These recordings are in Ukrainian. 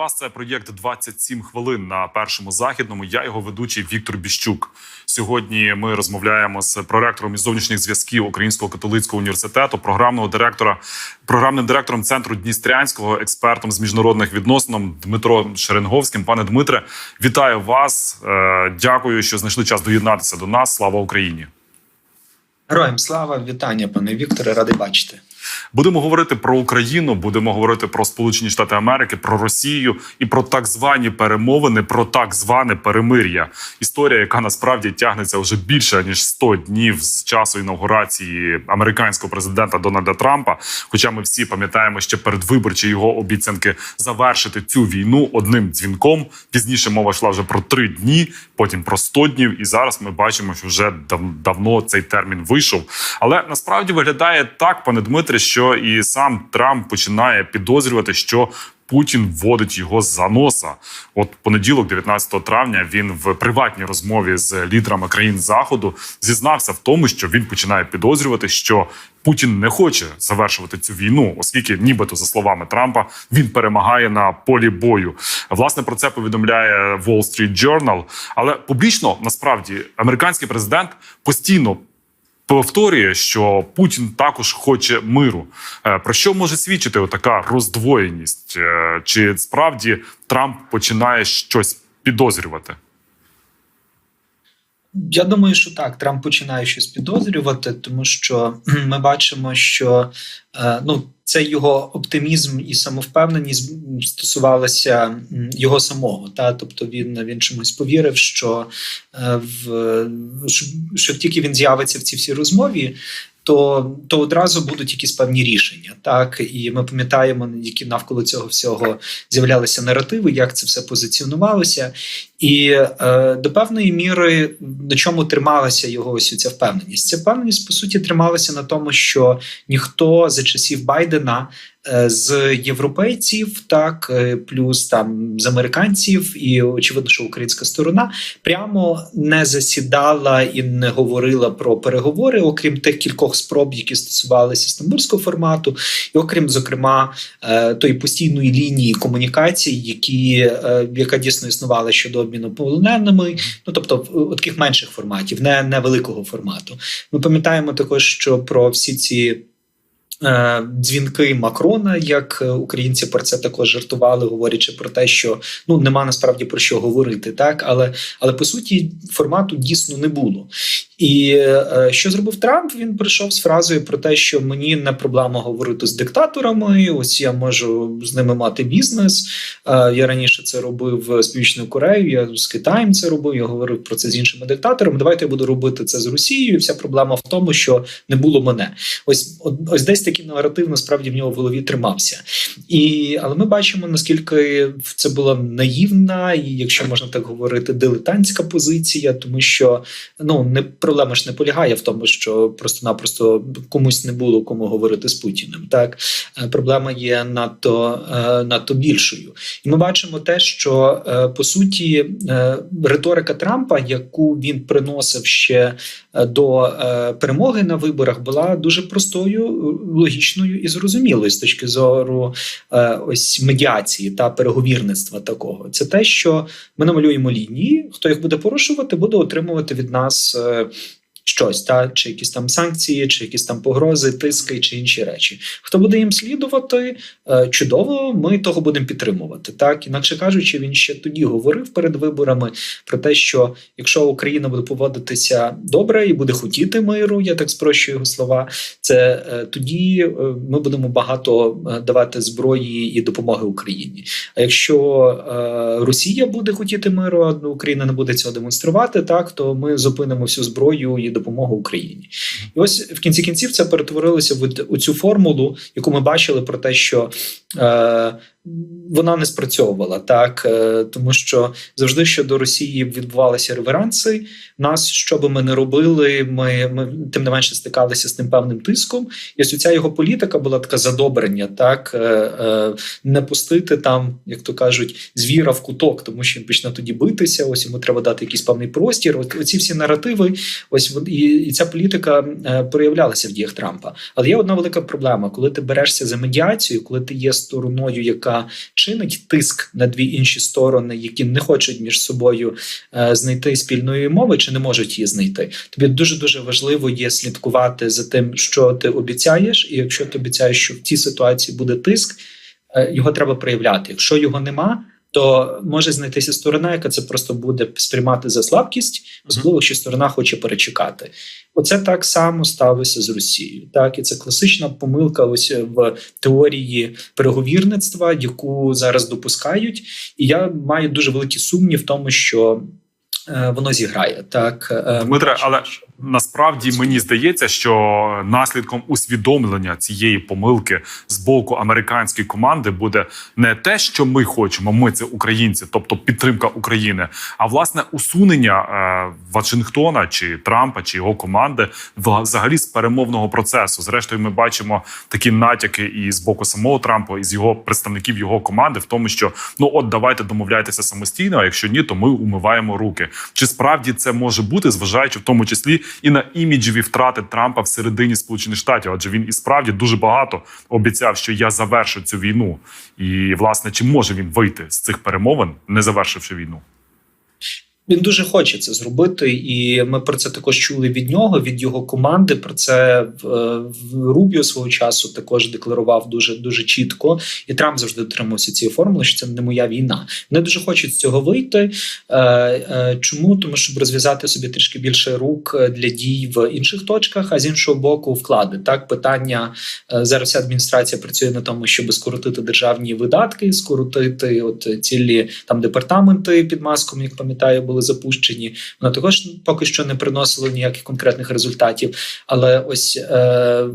вас. Це проєкт «27 хвилин на першому західному. Я його ведучий Віктор Біщук. Сьогодні ми розмовляємо з проректором із зовнішніх зв'язків Українського католицького університету, програмного директора, програмним директором центру Дністрянського, експертом з міжнародних відносин Дмитро Шеренговським. Пане Дмитре, вітаю вас. Е, Дякую, що знайшли час доєднатися до нас. Слава Україні! Героям слава, вітання, пане Вікторе, радий бачити. Будемо говорити про Україну, будемо говорити про Сполучені Штати Америки, про Росію і про так звані перемовини, про так зване перемир'я. Історія, яка насправді тягнеться вже більше ніж 100 днів з часу інаугурації американського президента Дональда Трампа. Хоча ми всі пам'ятаємо ще передвиборчі його обіцянки завершити цю війну одним дзвінком. Пізніше мова йшла вже про три дні, потім про 100 днів. І зараз ми бачимо, що вже дав- давно цей термін вийшов. Але насправді виглядає так, пане Дмитре, що і сам Трамп починає підозрювати, що. Путін вводить його за носа. От понеділок, 19 травня, він в приватній розмові з лідерами країн заходу зізнався в тому, що він починає підозрювати, що Путін не хоче завершувати цю війну, оскільки, нібито за словами Трампа, він перемагає на полі бою. Власне про це повідомляє Wall Street Journal. Але публічно насправді американський президент постійно повторює, що Путін також хоче миру. Е, Про що може свідчити така роздвоєність? Е, Чи справді Трамп починає щось підозрювати? Я думаю, що так, Трамп починає щось підозрювати, тому що ми бачимо, що е, ну, це його оптимізм і самовпевненість стосувалися його самого. Та? Тобто він, він чомусь повірив, що, е, в, що, що тільки він з'явиться в цій всій розмові. То, то одразу будуть якісь певні рішення, так і ми пам'ятаємо, які навколо цього всього з'являлися наративи, як це все позиціонувалося, і е, до певної міри на чому трималася його ось ця впевненість? Ця впевненість по суті трималася на тому, що ніхто за часів Байдена з європейців, так е, плюс там з американців, і очевидно, що українська сторона прямо не засідала і не говорила про переговори, окрім тих кількох спроб, які стосувалися стамбульського формату, і окрім зокрема е, тої постійної лінії комунікацій, які е, яка дійсно існувала щодо обміну полоненими, ну тобто в- таких менших форматів, не, не великого формату. Ми пам'ятаємо також, що про всі ці. Е, Дзвінки Макрона, як е, українці про це також жартували, говорячи про те, що ну нема насправді про що говорити, так але але по суті формату дійсно не було. І е, що зробив Трамп? Він прийшов з фразою про те, що мені не проблема говорити з диктаторами. Ось я можу з ними мати бізнес. Я раніше це робив з Північною Кореєю, я з Китаєм це робив. Я говорив про це з іншими диктаторами. Давайте я буду робити це з Росією. Вся проблема в тому, що не було мене. Ось ось десь такий наратив насправді в нього в голові тримався. І але ми бачимо наскільки це була наївна, і якщо можна так говорити, дилетантська позиція, тому що ну не проблема ж не полягає в тому, що просто-напросто комусь не було кому говорити з Путіним. Так Е, проблема є надто, е, надто більшою, і ми бачимо те, що е, по суті риторика Трампа, яку він приносив ще до перемоги на виборах, була дуже простою, логічною і зрозумілою з точки зору е, ось медіації та переговірництва такого. Це те, що ми намалюємо лінії. Хто їх буде порушувати, буде отримувати від нас. е, Щось та чи якісь там санкції, чи якісь там погрози, тиски, чи інші речі. Хто буде їм слідувати, е, чудово, ми того будемо підтримувати. Так інакше кажучи, він ще тоді говорив перед виборами про те, що якщо Україна буде поводитися добре і буде хотіти миру, я так спрощую його слова. Це е, тоді е, ми будемо багато давати зброї і допомоги Україні. А якщо Росія буде хотіти миру, а Україна не буде цього демонструвати, так то ми зупинимо всю зброю і допомогу Україні. І ось в кінці кінців це перетворилося в цю формулу, яку ми бачили про те, що е, вона не спрацьовувала так, е, тому що завжди щодо Росії відбувалися реверанси. Нас, що би ми не робили, ми, ми тим не менше стикалися з тим певним тиском. І ось ця його політика була така задобрення, так е, е, не пустити там, як то кажуть, звіра в куток, тому що він почне тоді битися. Ось йому треба дати якийсь певний простір. Оці всі наративи, ось і, і ця політика проявлялася в діях Трампа. Але є одна велика проблема: коли ти берешся за медіацію, коли ти є стороною, яка Америка чинить тиск на дві інші сторони, які не хочуть між собою е, знайти спільної мови, чи не можуть її знайти. Тобі дуже дуже важливо є слідкувати за тим, що ти обіцяєш, і якщо ти обіцяєш, що в цій ситуації буде тиск, е, його треба проявляти. Якщо його нема. То може знайтися сторона, яка це просто буде сприймати за слабкість, особливо якщо сторона хоче перечекати. Оце так само сталося з Росією. Так і це класична помилка. Ось в теорії переговірництва, яку зараз допускають, і я маю дуже великі сумні в тому, що е, воно зіграє так. е, Дмитре, але насправді мені здається, що наслідком усвідомлення цієї помилки з боку американської команди буде не те, що ми хочемо. Ми це українці, тобто підтримка України, а власне усунення е, Вашингтона чи Трампа чи його команди взагалі з перемовного процесу. Зрештою, ми бачимо такі натяки і з боку самого Трампа, і з його представників його команди, в тому, що ну от давайте домовляйтеся самостійно. А якщо ні, то ми умиваємо руки. Чи справді це може бути, зважаючи в тому числі і на іміджеві втрати Трампа всередині Сполучених Штатів? Адже він і справді дуже багато обіцяв, що я завершу цю війну. І власне, чи може він вийти з цих перемовин, не завершивши війну? Він дуже хоче це зробити, і ми про це також чули від нього, від його команди. Про це в, в Рубіо свого часу також декларував дуже дуже чітко. І Трамп завжди дотримався цієї формули, що це не моя війна. Вони дуже хочуть з цього вийти. Е, е, чому? Тому щоб розв'язати собі трішки більше рук для дій в інших точках, а з іншого боку, вклади. Так, питання е, зараз вся адміністрація працює на тому, щоб скоротити державні видатки, скоротити от цілі там департаменти під маском, як пам'ятаю, були запущені. Вона також поки що не приносила ніяких конкретних результатів. Але ось е,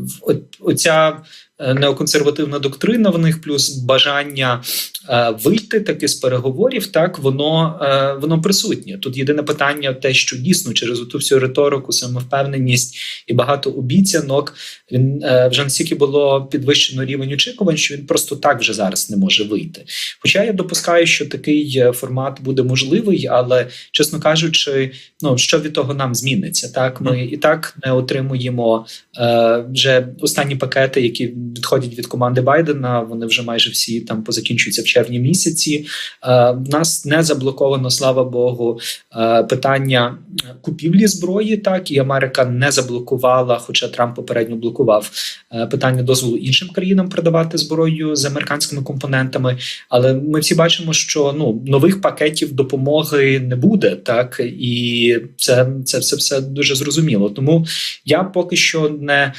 оця неоконсервативна доктрина в них, плюс бажання е, вийти таки з переговорів, так воно е, воно присутнє. Тут єдине питання, те, що дійсно через ту всю риторику, самовпевненість і багато обіцянок, він е, вже настільки було підвищено рівень очікувань, що він просто так вже зараз не може вийти. Хоча я допускаю, що такий е, формат буде можливий, але чесно кажучи, ну що від того нам зміниться? Так, ми і так не отримуємо е, вже останні пакети, які відходять від команди Байдена. Вони вже майже всі там позакінчуються в червні місяці. Е, в нас не заблоковано, слава Богу, е, питання купівлі зброї. Так і Америка не заблокувала, хоча Трамп попередньо блокував е, питання дозволу іншим країнам продавати зброю з американськими компонентами. Але ми всі бачимо, що ну нових пакетів допомоги не буде, так і це, це все все дуже зрозуміло. Тому я поки що не,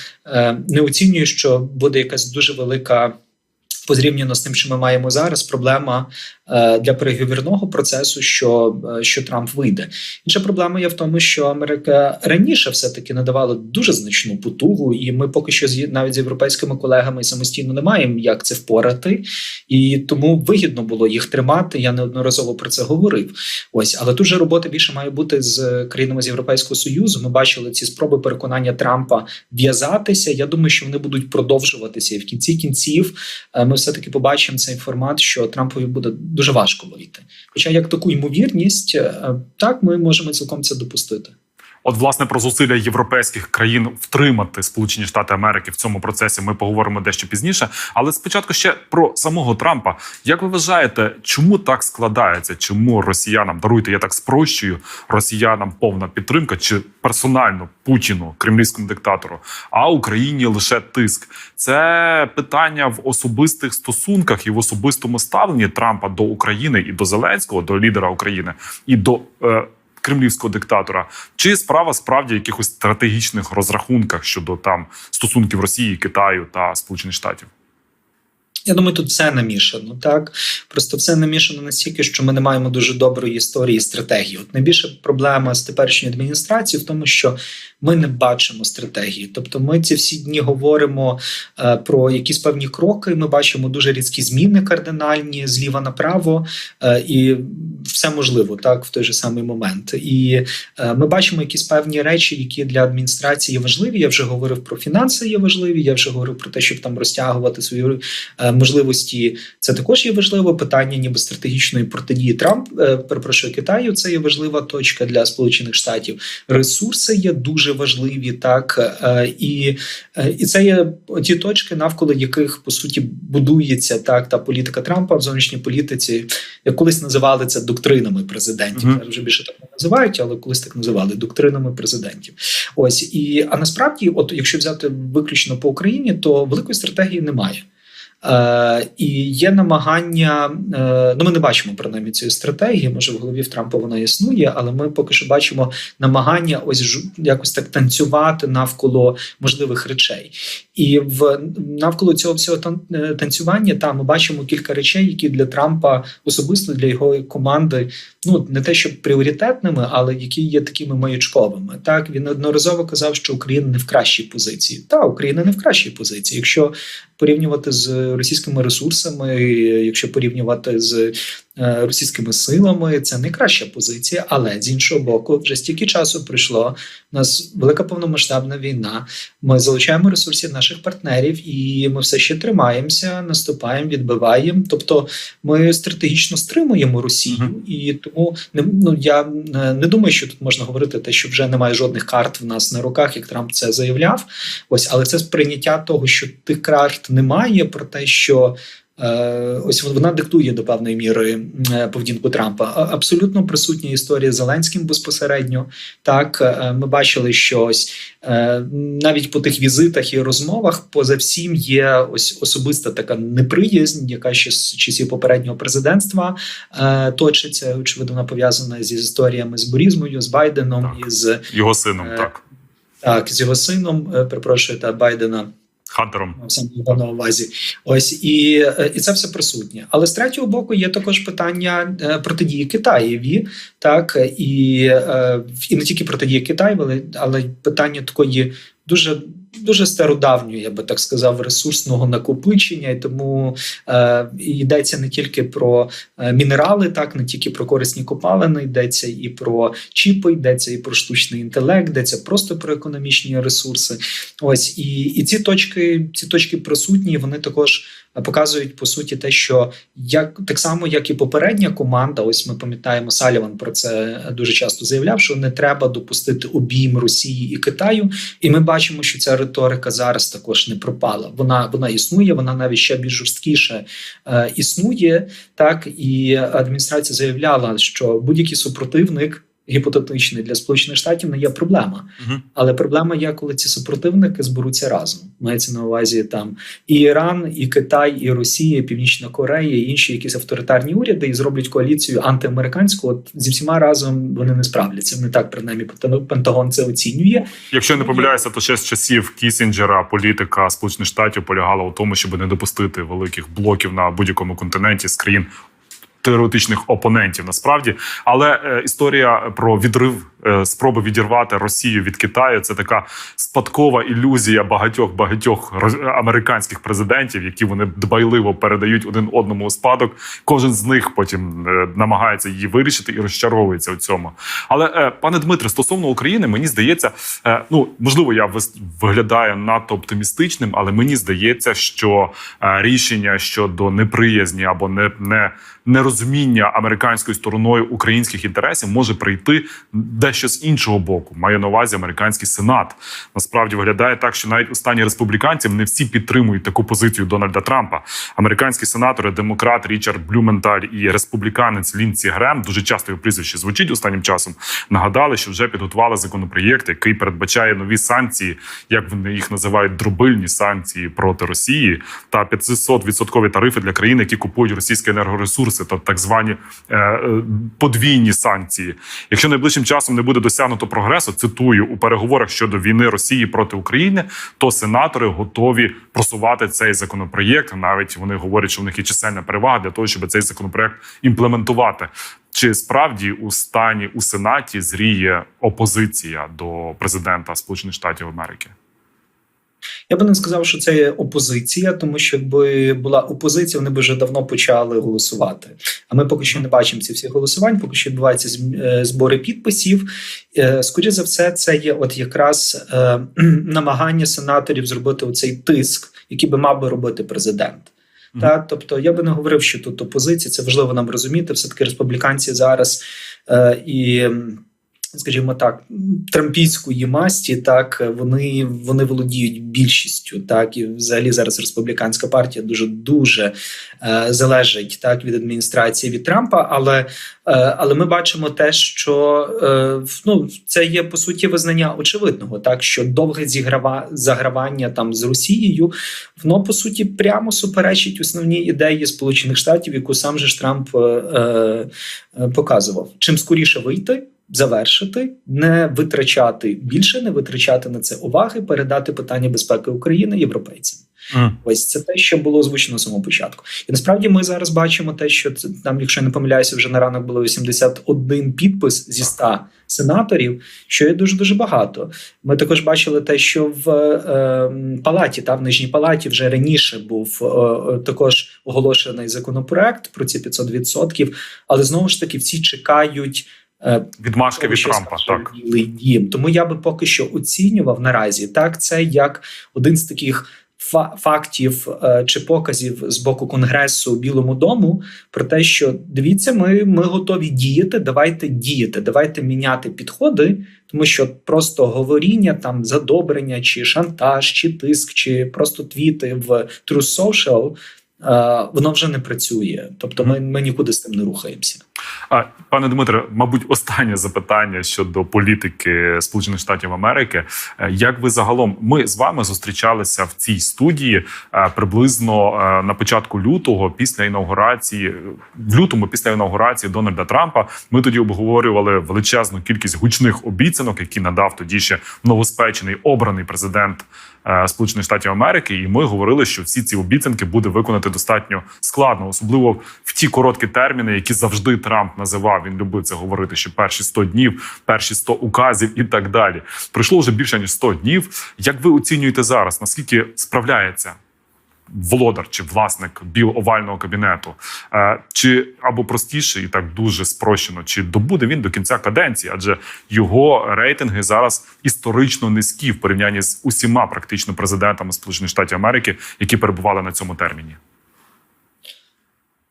не оцінюю, що буде якась дуже велика. Позрівняно з тим, що ми маємо зараз, проблема е, для переговірного процесу, що, е, що Трамп вийде. Інша проблема є в тому, що Америка раніше все таки надавала дуже значну потугу, і ми поки що навіть з європейськими колегами самостійно не маємо як це впорати, і тому вигідно було їх тримати. Я неодноразово про це говорив. Ось, але тут же робота більше має бути з країнами з Європейського союзу. Ми бачили ці спроби переконання Трампа в'язатися. Я думаю, що вони будуть продовжуватися, і в кінці кінців е, ми все таки побачимо цей формат, що Трампові буде дуже важко вийти. Хоча як таку ймовірність, е, так ми можемо цілком це допустити. От, власне, про зусилля європейських країн втримати Сполучені Штати Америки в цьому процесі ми поговоримо дещо пізніше. Але спочатку ще про самого Трампа. Як ви вважаєте, чому так складається? Чому росіянам даруйте, я так спрощую росіянам повна підтримка чи персонально Путіну, кремлівському диктатору, а Україні лише тиск? Це питання в особистих стосунках і в особистому ставленні Трампа до України і до Зеленського, до лідера України і до. Е, Кремлівського диктатора, чи справа справді якихось стратегічних розрахунках щодо там стосунків Росії, Китаю та Сполучених Штатів? Я думаю, тут все намішано. Так просто все намішано настільки, що ми не маємо дуже доброї історії і стратегії. От найбільша проблема з теперішньою адміністрацією в тому, що ми не бачимо стратегії. Тобто, ми ці всі дні говоримо е, про якісь певні кроки. Ми бачимо дуже різкі зміни кардинальні зліва направо, е, і все можливо так в той же самий момент. І е, ми бачимо якісь певні речі, які для адміністрації важливі. Я вже говорив про фінанси, є важливі. Я вже говорив про те, щоб там розтягувати свою е, можливості. Це також є важливе питання, ніби стратегічної протидії Трамп. Е, перепрошую Китаю. Це є важлива точка для Сполучених Штатів. Ресурси є дуже важливі, так е, і, е, і це є ті точки, навколо яких по суті будується так та політика Трампа в зовнішній політиці. Як колись називали це доктринами президентів. Мгм. Зараз вже більше так не називають, але колись так називали доктринами президентів. Ось і а насправді, от якщо взяти виключно по Україні, то великої стратегії немає. Е, і є намагання. Е, ну, ми не бачимо принаймні цієї стратегії. Може, в голові в Трампа вона існує, але ми поки що бачимо намагання ось якось так танцювати навколо можливих речей. І в навколо цього всього е, танцювання там ми бачимо кілька речей, які для Трампа особисто для його команди ну не те, щоб пріоритетними, але які є такими маячковими. Так він одноразово казав, що Україна не в кращій позиції. Та Україна не в кращій позиції. Якщо порівнювати з російськими ресурсами, якщо порівнювати з російськими силами, це найкраща позиція. Але з іншого боку, вже стільки часу пройшло. У нас велика повномасштабна війна. Ми залучаємо ресурсів наших партнерів, і ми все ще тримаємося, наступаємо, відбиваємо. Тобто, ми стратегічно стримуємо Росію, Мгм. і тому не ну я е, не думаю, що тут можна говорити те, що вже немає жодних карт в нас на руках, як Трамп це заявляв. Ось, але це сприйняття того, що тих карт немає, про те, що. Е, Ось вона диктує до певної міри е, поведінку Трампа. Абсолютно присутня історія з Зеленським безпосередньо. Так е, ми бачили, що ось навіть по тих візитах і розмовах, поза всім є ось особиста така неприязнь, яка ще з часів попереднього президентства точиться. Очевидно, вона пов'язана зі історіями з Бурізмою, з Байденом Так. і з Його сином, так. так, з його сином. Перепрошую та Байдена. Хантером. На увазі. Ось і, е, і це все присутнє. Але з третього боку є також питання е, протидії Китаєві, так і, е, і не тільки протидії Китаю, але, але питання такої дуже. Дуже стародавньої, я би так сказав, ресурсного накопичення, і тому е, йдеться не тільки про е, мінерали, так не тільки про корисні копалини, йдеться і про чіпи, йдеться і про штучний інтелект, йдеться просто про економічні ресурси. Ось і, і ці точки, ці точки присутні. Вони також показують по суті те, що як так само, як і попередня команда, ось ми пам'ятаємо, Саліван про це дуже часто заявляв, що не треба допустити обійм Росії і Китаю. І ми бачимо, що ця риторика зараз також не пропала. Вона вона існує, вона навіть ще більш жорсткіше е, існує. Так і адміністрація заявляла, що будь-який супротивник. Гіпотетичний для сполучених штатів не є проблема, Мгм. але проблема є, коли ці супротивники зберуться разом. Мається на увазі там і Іран, і Китай, і Росія, і Північна Корея, і інші якісь авторитарні уряди і зроблять коаліцію антиамериканську. От зі всіма разом вони не справляться. Вони так принаймні Пентаго- Пентагон це оцінює. Якщо не помиляюся, то ще з часів Кісінджера політика Сполучених Штатів полягала у тому, щоб не допустити великих блоків на будь-якому континенті з країн. Теоретичних опонентів насправді, але е, історія про відрив спроби відірвати Росію від Китаю це така спадкова ілюзія багатьох багатьох американських президентів, які вони дбайливо передають один одному у спадок. Кожен з них потім е, намагається її вирішити і розчаровується у цьому. Але е, пане Дмитре, стосовно України, мені здається, е, ну можливо, я виглядаю надто оптимістичним, але мені здається, що е, рішення щодо неприязні або не, не нерозуміння американською стороною українських інтересів може прийти дещо з іншого боку. Маю на увазі американський сенат. Насправді виглядає так, що навіть у стані республіканців не всі підтримують таку позицію Дональда Трампа. Американські сенатори, демократ Річард Блюменталь і республіканець Лінці Грем дуже часто його прізвище звучить останнім часом. Нагадали, що вже підготували законопроєкт, який передбачає нові санкції, як вони їх називають, дробильні санкції проти Росії та 500% тарифи для країн, які купують російські енергоресурси, та так звані е, е, подвійні санкції. Якщо найближчим часом не буде досягнуто прогресу, цитую у переговорах щодо війни Росії проти України, то сенатори готові просувати цей законопроєкт. Навіть вони говорять, що в них є чисельна перевага для того, щоб цей законопроєкт імплементувати. Чи справді у стані у сенаті зріє опозиція до президента Сполучених Штатів Америки? Я би не сказав, що це є опозиція, тому що якби була опозиція, вони б вже давно почали голосувати. А ми поки що не бачимо ці всі голосувань, поки що відбуваються е, збори підписів. Е, Скоріше за все, це є от якраз е, намагання сенаторів зробити оцей тиск, який би мав би робити президент. Мгм. Та тобто я би не говорив, що тут опозиція. Це важливо нам розуміти. Все таки республіканці зараз е, і. Скажімо так, трампійської масті, так вони вони володіють більшістю, так і взагалі зараз республіканська партія дуже дуже е, залежить так від адміністрації від Трампа. Але е, але ми бачимо те, що е, ну це є по суті визнання очевидного, так що довге зіграва загравання там з Росією, воно по суті прямо суперечить основній ідеї Сполучених Штатів, яку сам же ж Трамп е, е, показував. Чим скоріше вийти. Завершити, не витрачати більше, не витрачати на це уваги, передати питання безпеки України європейцям. Мгм. Ось це те, що було озвучено з самого початку. І насправді ми зараз бачимо те, що це там, якщо я не помиляюся, вже на ранок було 81 підпис зі 100 сенаторів, що є дуже дуже багато. Ми також бачили те, що в е, палаті та в нижній палаті вже раніше був е, е, також оголошений законопроект про ці 500%, але знову ж таки всі чекають. Е, Відмашки від Трампа. Так Білий. Тому я би поки що оцінював наразі так. Це як один з таких фактів е, чи показів з боку конгресу Білому дому про те, що дивіться, ми, ми готові діяти. Давайте діяти, давайте міняти підходи, тому що просто говоріння, там задобрення, чи шантаж, чи тиск, чи просто твіти в True Social, е, воно вже не працює. Тобто, ми, ми нікуди з тим не рухаємося. А, пане Дмитре, мабуть, останнє запитання щодо політики Сполучених Штатів Америки. Е, Як ви загалом ми з вами зустрічалися в цій студії е, приблизно е, на початку лютого, після інаугурації, в лютому, після інаугурації Дональда Трампа, ми тоді обговорювали величезну кількість гучних обіцянок, які надав тоді ще новоспечений обраний президент Сполучених Штатів Америки. І ми говорили, що всі ці обіцянки буде виконати достатньо складно, особливо в ті короткі терміни, які завжди Трамп називав. Він любив це говорити, що перші 100 днів, перші 100 указів і так далі. Пройшло вже більше ніж 100 днів. Як ви оцінюєте зараз? Наскільки справляється? Володар чи власник біл овального кабінету, Е, чи або простіше і так дуже спрощено, чи добуде він до кінця каденції, адже його рейтинги зараз історично низькі в порівнянні з усіма практично президентами Сполучених Штатів Америки, які перебували на цьому терміні.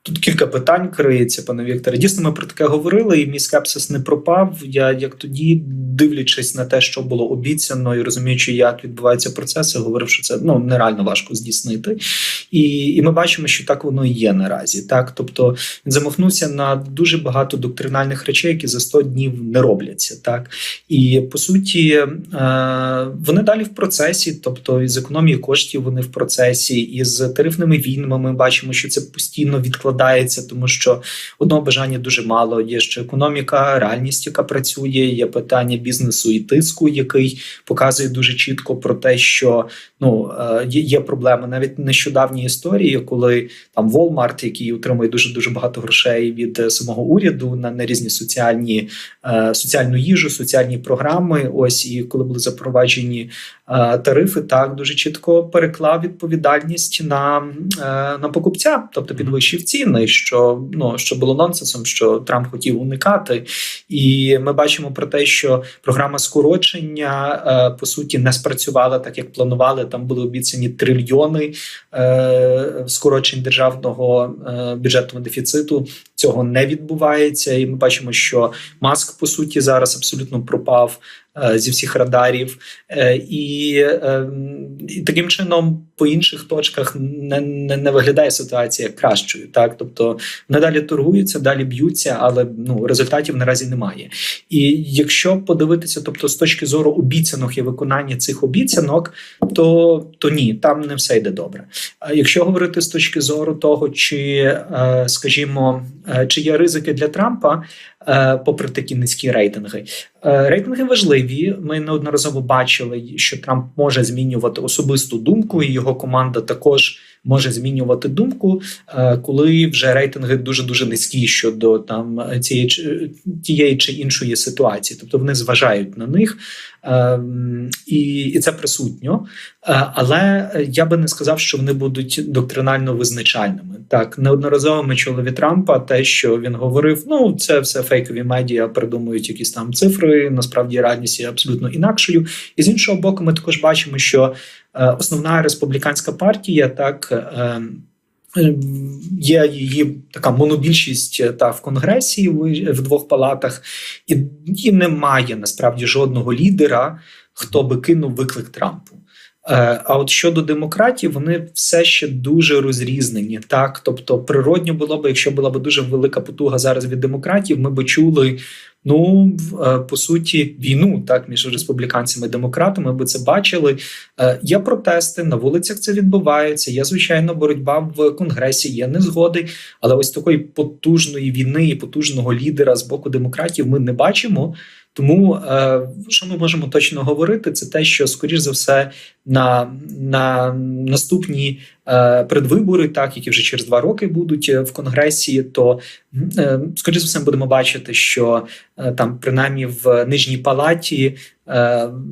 Тут кілька питань криється, пане Вікторе. Дійсно, ми про таке говорили, і мій скепсис не пропав. Я як тоді, дивлячись на те, що було обіцяно, і розуміючи, як відбуваються процеси, говорив, що це ну нереально важко здійснити. І, і ми бачимо, що так воно і є наразі. Так, тобто він замахнувся на дуже багато доктринальних речей, які за 100 днів не робляться. Так і по суті, е, вони далі в процесі, тобто із економії коштів вони в процесі, із тарифними війнами ми бачимо, що це постійно відкладається, тому що одного бажання дуже мало. Є ще економіка, реальність, яка працює, є питання бізнесу і тиску, який показує дуже чітко про те, що ну е, є, проблеми. Навіть нещодавні історії, коли там Walmart, який отримує дуже дуже багато грошей від е, самого уряду на, на різні соціальні е, соціальну їжу, соціальні програми. Ось і коли були запроваджені е, тарифи, так дуже чітко переклав відповідальність на, е, на покупця, тобто підвищив ціни, що ну що було нонсенсом, що Трамп хотів уникати. І ми бачимо про те, що програма скорочення е, по суті не спрацювала так, як планували. Там були обіцяні трильйони е, скорочень державного е, бюджетного дефіциту. Цього не відбувається, і ми бачимо, що маск по суті зараз абсолютно пропав е, зі всіх радарів, е, і, е, і таким чином по інших точках не, не, не виглядає ситуація кращою. Так, тобто вони далі торгуються, далі б'ються, але ну результатів наразі немає. І якщо подивитися, тобто з точки зору обіцянок і виконання цих обіцянок, то, то ні, там не все йде добре. А якщо говорити з точки зору того, чи скажімо, чи є ризики для Трампа, е, попри такі низькі рейтинги, Е, рейтинги важливі. Ми неодноразово бачили, що Трамп може змінювати особисту думку, і його команда також може змінювати думку, е, коли вже рейтинги дуже дуже низькі щодо там цієї чи- тієї чи іншої ситуації, тобто вони зважають на них, Ем, і, і це присутньо. Е, Але я би не сказав, що вони будуть доктринально визначальними. Так, неодноразово ми чули від Трампа те, що він говорив: ну це все фейкові медіа, придумують якісь там цифри. Насправді реальність є абсолютно інакшою. І з іншого боку, ми також бачимо, що е, основна республіканська партія так. Е, Е, Є її така монобільшість е, та в конгресі в, двох палатах, і, і немає насправді жодного лідера, хто би кинув виклик Трампу. Е, А от щодо демократів, вони все ще дуже розрізнені. Так, тобто, природньо було б, якщо була б дуже велика потуга зараз від демократів, ми би чули. Ну, е, по суті, війну так між республіканцями і демократами. Ми це бачили. Е, Є протести на вулицях. Це відбувається. Є звичайно боротьба в конгресі, є незгоди. Але ось такої потужної війни і потужного лідера з боку демократів ми не бачимо. Тому е, що ми можемо точно говорити, це те, що скоріш за все на, на наступні е, предвибори, так які вже через два роки будуть е, в конгресі, то скоріш за все будемо бачити, що там принаймні в нижній палаті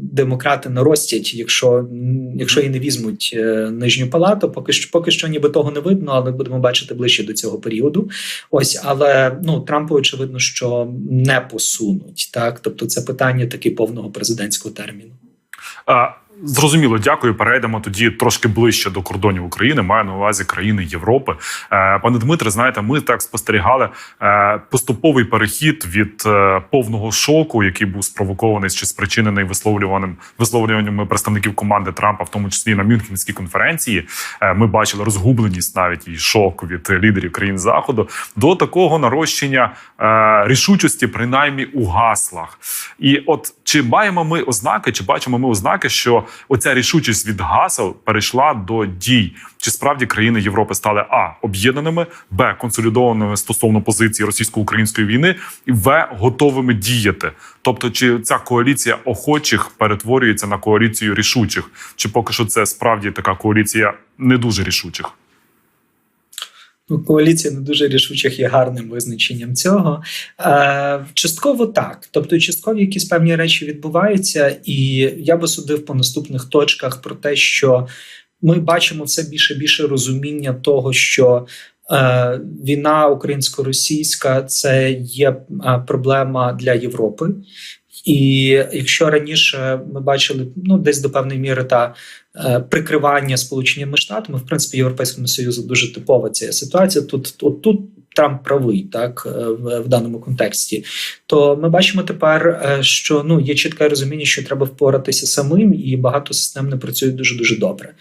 демократи наростять, якщо, якщо і не візьмуть е, нижню палату, поки що поки що ніби того не видно, але будемо бачити ближче до цього періоду. Ось, але ну Трампу очевидно, що не посунуть так. Тобто, це питання таки повного президентського терміну. А, Зрозуміло, дякую. Перейдемо тоді трошки ближче до кордонів України. Маю на увазі країни Європи. Е, Пане Дмитре, знаєте, ми так спостерігали е, поступовий перехід від е, повного шоку, який був спровокований чи спричинений висловлюваним висловлюваннями представників команди Трампа, в тому числі на Мюнхенській конференції. Ми бачили розгубленість навіть і шок від лідерів країн заходу до такого нарощення рішучості, принаймні у гаслах. І от чи маємо ми ознаки, чи бачимо ми ознаки, що оця рішучість від гасел перейшла до дій? Чи справді країни Європи стали а об'єднаними, б консолідованими стосовно позиції російсько-української війни, і в готовими діяти? Тобто, чи ця коаліція охочих перетворюється на коаліцію рішучих, чи поки що це справді така коаліція не дуже рішучих? Ну, коаліція не дуже рішучих є гарним визначенням цього. Е, частково так. Тобто, частково якісь певні речі відбуваються, і я би судив по наступних точках про те, що ми бачимо все більше і більше розуміння того, що е, війна українсько-російська це є е, проблема для Європи. І якщо раніше ми бачили ну десь до певної міри та е, прикривання Сполученими Штатами, в принципі, Європейському Союзу дуже типова ця ситуація. Тут от тут Трамп правий, так е, в, даному контексті. То ми бачимо тепер, е, що ну є чітке розуміння, що треба впоратися самим, і багато систем не працюють дуже дуже добре.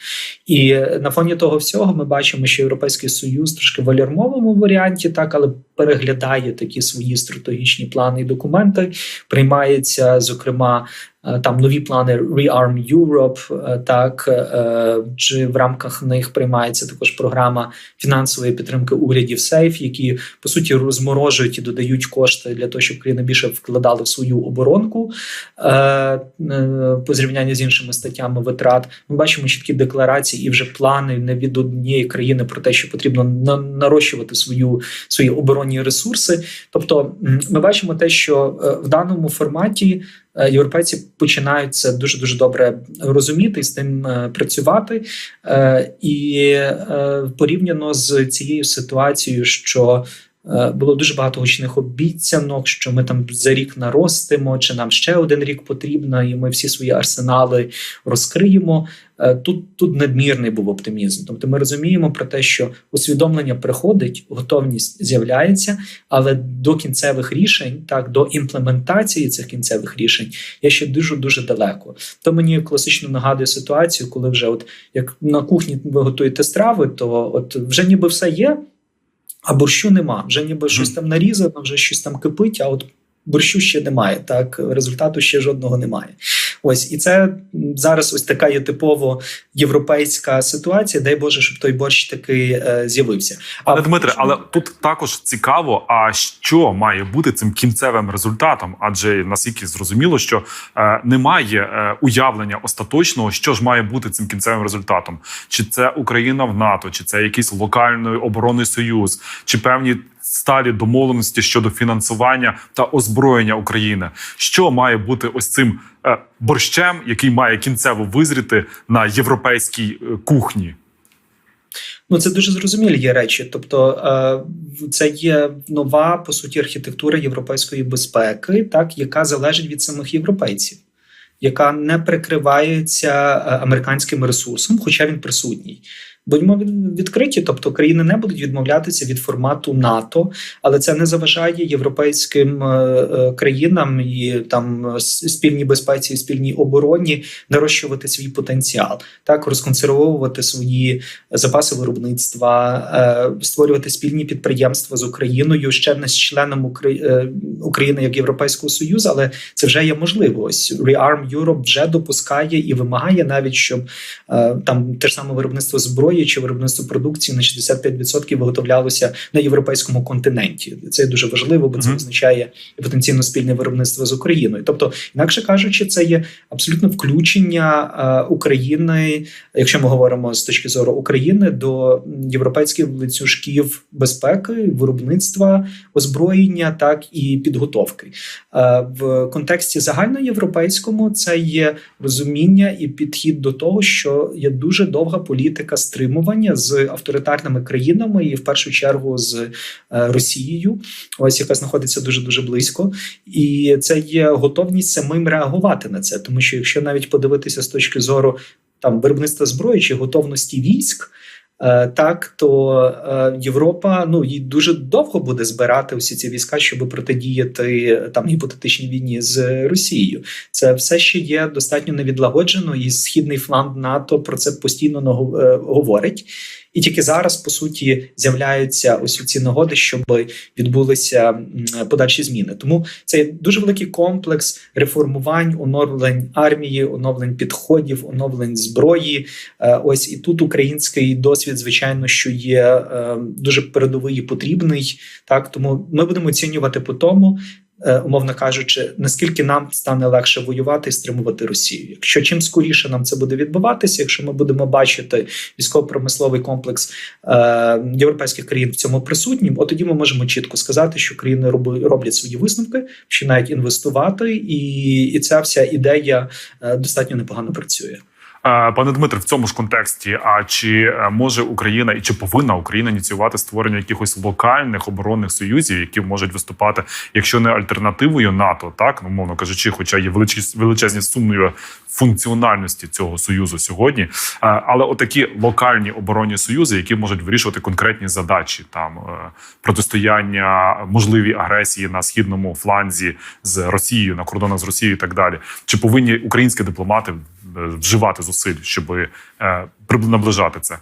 І на фоні того всього ми бачимо, що Європейський Союз трошки в алярмовому варіанті, так але переглядає такі свої стратегічні плани і документи. Приймається, зокрема, там нові плани Rearm Europe, е, так е, чи в рамках них приймається також програма фінансової підтримки урядів СЕЙФ, які по суті розморожують і додають кошти для того, щоб країни більше вкладали в свою оборонку е, е, по зрівнянню з іншими статтями витрат. Ми бачимо чіткі декларації і вже плани не від однієї країни про те, що потрібно на- нарощувати свою свої оборонні ресурси. Тобто, ми бачимо те, що е, в даному форматі е, європейці починають це дуже дуже добре розуміти з тим е, працювати. Е, І е, порівняно з цією ситуацією, що е, було дуже багато гучних обіцянок, що ми там за рік наростимо, чи нам ще один рік потрібно, і ми всі свої арсенали розкриємо. Е, Тут тут надмірний був оптимізм. Тобто, ми розуміємо про те, що усвідомлення приходить, готовність з'являється, але до кінцевих рішень, так до імплементації цих кінцевих рішень, є ще дуже дуже далеко. То мені класично нагадує ситуацію, коли вже, от як на кухні ви готуєте страви, то от вже ніби все є, а борщу нема. Вже ніби щось там нарізано, вже щось там кипить, а от борщу ще немає. Так результату ще жодного немає. Ось і це зараз ось така є типово європейська ситуація. Дай Боже, щоб той борщ таки е, з'явився. Але Дмитре, але тут також цікаво, а що має бути цим кінцевим результатом? Адже наскільки зрозуміло, що е, немає е, уявлення остаточного, що ж має бути цим кінцевим результатом, чи це Україна в НАТО, чи це якийсь локальний оборонний союз, чи певні сталі домовленості щодо фінансування та озброєння України. Що має бути ось цим е, борщем, який має кінцево визріти на європейській е, кухні? Ну, це дуже зрозумілі є речі. Тобто, е, це є нова по суті архітектура європейської безпеки, так яка залежить від самих європейців, яка не прикривається американським ресурсом, хоча він присутній. Будьмо відкриті, тобто країни не будуть відмовлятися від формату НАТО, але це не заважає європейським е, е, країнам і там спільній безпеці, і спільній обороні нарощувати свій потенціал, так розконсервовувати свої запаси виробництва, е, створювати спільні підприємства з Україною, ще не з членом України як Європейського Союзу, але це вже є можливо. Ось Rearm Europe вже допускає і вимагає навіть, щоб там те ж саме виробництво зброї чи виробництво продукції на 65% виготовлялося на європейському континенті. Це дуже важливо, бо це означає потенційно спільне виробництво з Україною. Тобто, інакше кажучи, це є абсолютно включення е, України, якщо ми говоримо з точки зору України, до європейських ланцюжків безпеки, виробництва, озброєння, так і підготовки. Е, В контексті загальноєвропейському це є розуміння і підхід до того, що є дуже довга політика стримування з авторитарними країнами, і в першу чергу з е, Росією, ось яка знаходиться дуже дуже близько, і це є готовність самим реагувати на це, тому що якщо навіть подивитися з точки зору там виробництва зброї чи готовності військ. Е, Так, то е, Європа ну їй дуже довго буде збирати усі ці війська, щоб протидіяти там гіпотетичній війні з Росією. Це все ще є достатньо невідлагоджено, і східний фланг НАТО про це постійно е, говорить. І тільки зараз, по суті, з'являються ось ці нагоди, щоб відбулися подальші зміни. Тому це дуже великий комплекс реформувань, оновлень армії, оновлень підходів, оновлень зброї. Ось і тут український досвід, звичайно, що є е, дуже передовий і потрібний. Так тому ми будемо оцінювати по тому. е, Умовно кажучи, наскільки нам стане легше воювати і стримувати Росію. Якщо чим скоріше нам це буде відбуватися, якщо ми будемо бачити військово-промисловий комплекс е, європейських країн в цьому присутнім, от тоді ми можемо чітко сказати, що країни роблять свої висновки, починають інвестувати, і, і ця вся ідея е, достатньо непогано працює. Е, Пане Дмитре, в цьому ж контексті, а чи е, може Україна і чи повинна Україна ініціювати створення якихось локальних оборонних союзів, які можуть виступати, якщо не альтернативою НАТО, так? Ну мовно кажучи, хоча є величезні, сумніви функціональності цього союзу сьогодні, Е, але отакі локальні оборонні союзи, які можуть вирішувати конкретні задачі, там протистояння можливій агресії на східному фланзі з Росією на кордонах з Росією, і так далі, чи повинні українські дипломати вживати зусиль, щоб е, наближати це?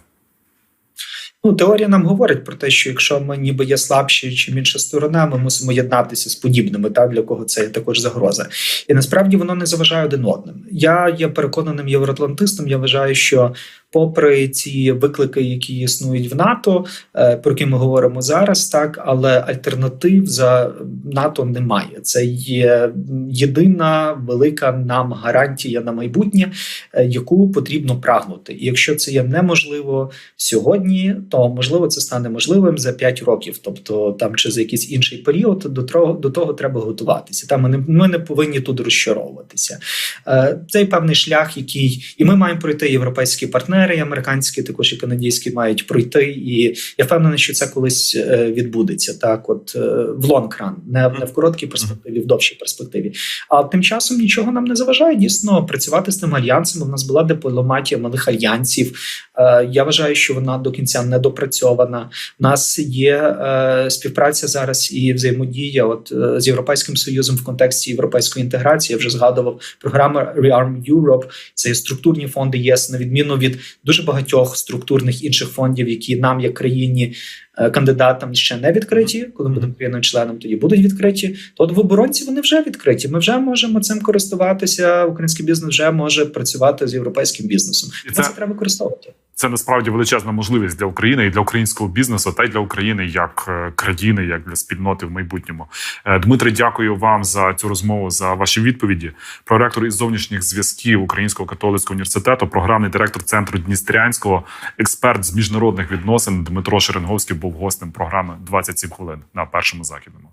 Ну, теорія нам говорить про те, що якщо ми ніби є слабші, чим інша сторона, ми мусимо єднатися з подібними, та для кого це є також загроза. І насправді воно не заважає один одним. Я є переконаним євроатлантистом. Я вважаю, що попри ці виклики, які існують в НАТО, е, про які ми говоримо зараз, так але альтернатив за НАТО немає. Це є єдина велика нам гарантія на майбутнє, е, яку потрібно прагнути. І якщо це є неможливо сьогодні, то можливо це стане можливим за 5 років, тобто там чи за якийсь інший період. До того до того треба готуватися. Там ми не ми не повинні тут розчаровуватися. Е, Цей певний шлях, який і ми маємо пройти європейські партнери, і американські, також і канадські мають пройти. І я впевнений, що це колись е, відбудеться. Так, от е, в лонг-ран, не, не в короткій перспективі, в довшій перспективі. А тим часом нічого нам не заважає дійсно працювати з тим альянсом. У нас була дипломатія малих альянсів. Е, Я вважаю, що вона до кінця не допрацьована. У нас є співпраця зараз і взаємодія. От з європейським союзом в контексті європейської інтеграції. Я вже згадував програма Rearm Europe. Це є структурні фонди ЄС, на відміну від дуже багатьох структурних інших фондів, які нам, як країні. Е, Кандидатам ще не відкриті, коли ми будемо країною членом, тоді будуть відкриті. То от в оборонці вони вже відкриті. Ми вже можемо цим користуватися. Український бізнес вже може працювати з європейським бізнесом. І І це- це треба використовувати. Це насправді величезна можливість для України і для українського бізнесу, та й для України як е, країни, як для спільноти в майбутньому. Е, Дмитре, дякую вам за цю розмову, за ваші відповіді. Проректор із зовнішніх зв'язків Українського католицького університету, програмний директор центру Дністрянського, експерт з міжнародних відносин Дмитро Шеренговський був гостем програми «27 хвилин на першому західному.